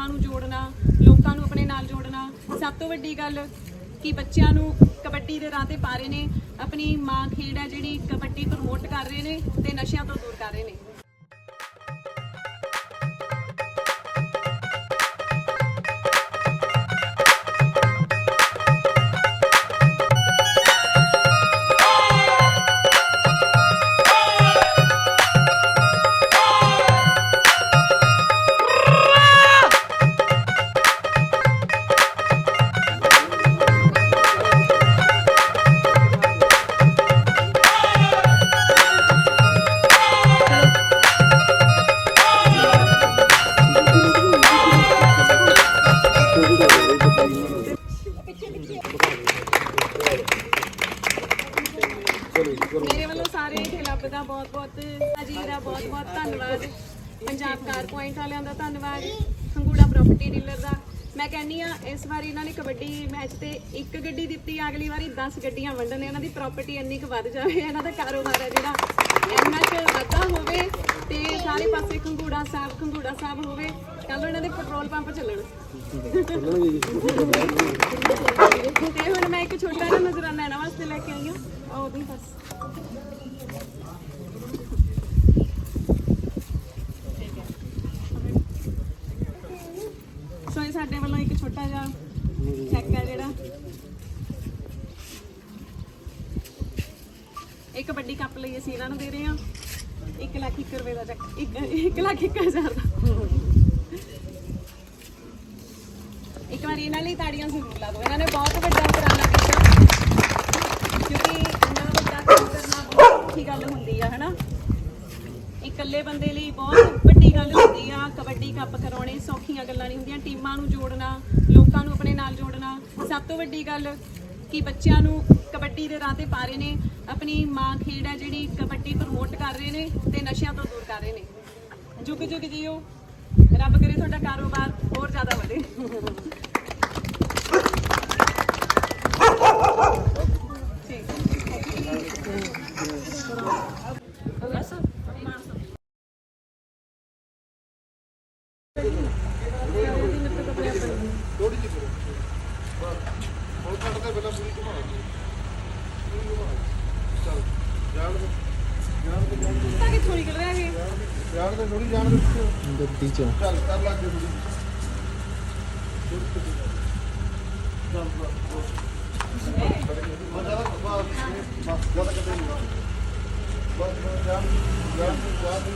ਟੀਮਾਂ ਨੂੰ ਜੋੜਨਾ, ਲੋਕਾਂ ਨੂੰ ਆਪਣੇ ਨਾਲ ਜੋੜਨਾ। ਸਭ ਤੋਂ ਵੱਡੀ ਗੱਲ ਕਿ ਬੱਚਿਆਂ ਨੂੰ ਕਬੱਡੀ ਦੇ ਰਾਹ ਤੇ ਪਾ ਰਹੇ ਨੇ। ਆਪਣੀ ਮਾਂ ਖੇਡ ਹੈ ਜਿਹੜੀ ਕਬੱਡੀ ਪ੍ਰਮੋਟ ਕਰ ਰਹੇ ਨੇ ਤੇ ਨਸ਼ਿਆਂ ਤੋਂ ਦੂਰ ਕਰ ਰਹੇ ਨੇ। ਮੇਰੇ ਵੱਲੋਂ ਸਾਰੇ ਕਲੱਬ ਦਾ ਬਹੁਤ-ਬਹੁਤ ਅਜੀਰ ਦਾ ਬਹੁਤ-ਬਹੁਤ ਧੰਨਵਾਦ। ਪੰਜਾਬ ਕਾਰ ਪੁਆਇੰਟ ਵਾਲਿਆਂ ਦਾ ਧੰਨਵਾਦ ਸੰਗੂੜਾ ਪ੍ਰਾਪਰਟੀ ਡੀਲਰ ਦਾ। ਮੈਂ ਕਹਿੰਨੀ ਆ ਇਸ ਵਾਰੀ ਇਹਨਾਂ ਨੇ ਕਬੱਡੀ ਮੈਚ ਤੇ ਇੱਕ ਗੱਡੀ ਦਿੱਤੀ ਅਗਲੀ ਵਾਰੀ 10 ਗੱਡੀਆਂ ਵੰਡਣ ਇਹਨਾਂ ਦੀ ਪ੍ਰਾਪਰਟੀ ਇੰਨੀ ਕੁ ਵੱਧ ਜਾਵੇ ਇਹਨਾਂ ਦਾ ਕਾਰੋਬਾਰ ਹੈ ਜਿਹੜਾ। ਇੰਨਾ ਕੁ ਵਾਧਾ ਹੋਵੇ ਤੇ ਸਾਰੇ ਪਾਸੇ ਖੰਗੂੜਾ ਸਾਹਿਬ ਖੰਗੂੜਾ ਸਾਹਿਬ ਹੋਵੇ ਕੱਲ ਇਹਨਾਂ ਦੇ ਪੈਟਰੋਲ ਪੰਪ ਚੱਲਣ। ਤੇ ਹੁਣ ਮੈਂ ਇੱਕ ਛੋਟਾ ਜਿਹਾ ਨਜ਼ਰਾਨਾ ਇਹਨਾਂ ਵਾਸਤੇ ਲੈ ਕੇ ਆਈ ਹਾਂ ਬਸ ਸੋ ਇਹ ਸਾਡੇ ਵੱਲੋਂ ਇੱਕ ਛੋਟਾ ਜਿਹਾ ਚੈੱਕ ਹੈ ਜਿਹੜਾ। ਇੱਕ ਵੱਡੀ ਕੱਪ ਲਈ ਅਸੀਂ ਇਹਨਾਂ ਨੂੰ ਦੇ ਰਹੇ ਹਾਂ। 1 ਲੱਖ 1 ਰੁਪਏ ਦਾ ਚੈੱਕ 1 ਲੱਖ 1 ਹਜ਼ਾਰ ਦਾ। ਇੱਕ ਵਾਰੀ ਇਹਨਾਂ ਲਈ ਤਾੜੀਆਂ ਜ਼ਰੂਰ ਲਾ ਦਿਓ। ਇਹਨਾਂ ਨੇ ਬਹੁਤ ਵੱਡਾ ਗੱਲ ਹੁੰਦੀ ਆ, ਹਨਾ? ਇਕੱਲੇ ਬੰਦੇ ਲਈ ਬਹੁਤ ਵੱਡੀ ਗੱਲ ਹੁੰਦੀ ਆ, ਕਬੱਡੀ ਕੱਪ ਕਰਾਉਣੇ ਸੌਖੀਆਂ ਗੱਲਾਂ ਨਹੀਂ ਹੁੰਦੀਆਂ, ਟੀਮਾਂ ਨੂੰ ਜੋੜਨਾ, ਲੋਕਾਂ ਨੂੰ ਆਪਣੇ ਨਾਲ ਜੋੜਨਾ। ਸਭ ਤੋਂ ਵੱਡੀ ਗੱਲ ਕਿ ਬੱਚਿਆਂ ਨੂੰ ਕਬੱਡੀ ਦੇ ਰਾਹ ਤੇ ਪਾ ਰਹੇ ਨੇ, ਆਪਣੀ ਮਾਂ ਖੇਡ ਹੈ ਜਿਹੜੀ ਕਬੱਡੀ ਪ੍ਰਮੋਟ ਕਰ ਰਹੇ ਨੇ ਤੇ ਨਸ਼ਿਆਂ ਤੋਂ ਦੂਰ ਕਰ ਰਹੇ ਨੇ। ਜੁਗ ਜੁਗ ਜੀਓ, ਰੱਬ ਕਰੇ ਤੁਹਾਡਾ ਕਾਰੋਬਾਰ ਹੋਰ ਜ਼ਿਆਦਾ ਵਧੇ। ਥੋੜੀ ਜਿਹੀ ਕਰੋ ਹੁਣ ਕੱਟ ਕੇ ਪਹਿਲਾਂ ਪੂਰੀ ਘੁਮਾ ਪੂਰੀ ਘੁਮਾ ਚਲ ਜਾਣ ਦੇ ਜਾਣ ਦੇ ਜਾਣ ਦੇ ਤਾਂ ਕਿੱਥੋਂ ਨਿਕਲ ਰਿਹਾ ਇਹ ਜਾਣ ਦੇ ਥੋੜੀ ਜਾਣ ਦੇ ਗੱਡੀ ਚੋਂ ਚੱਲ ਕਰ ਲੱਗ ਜੇ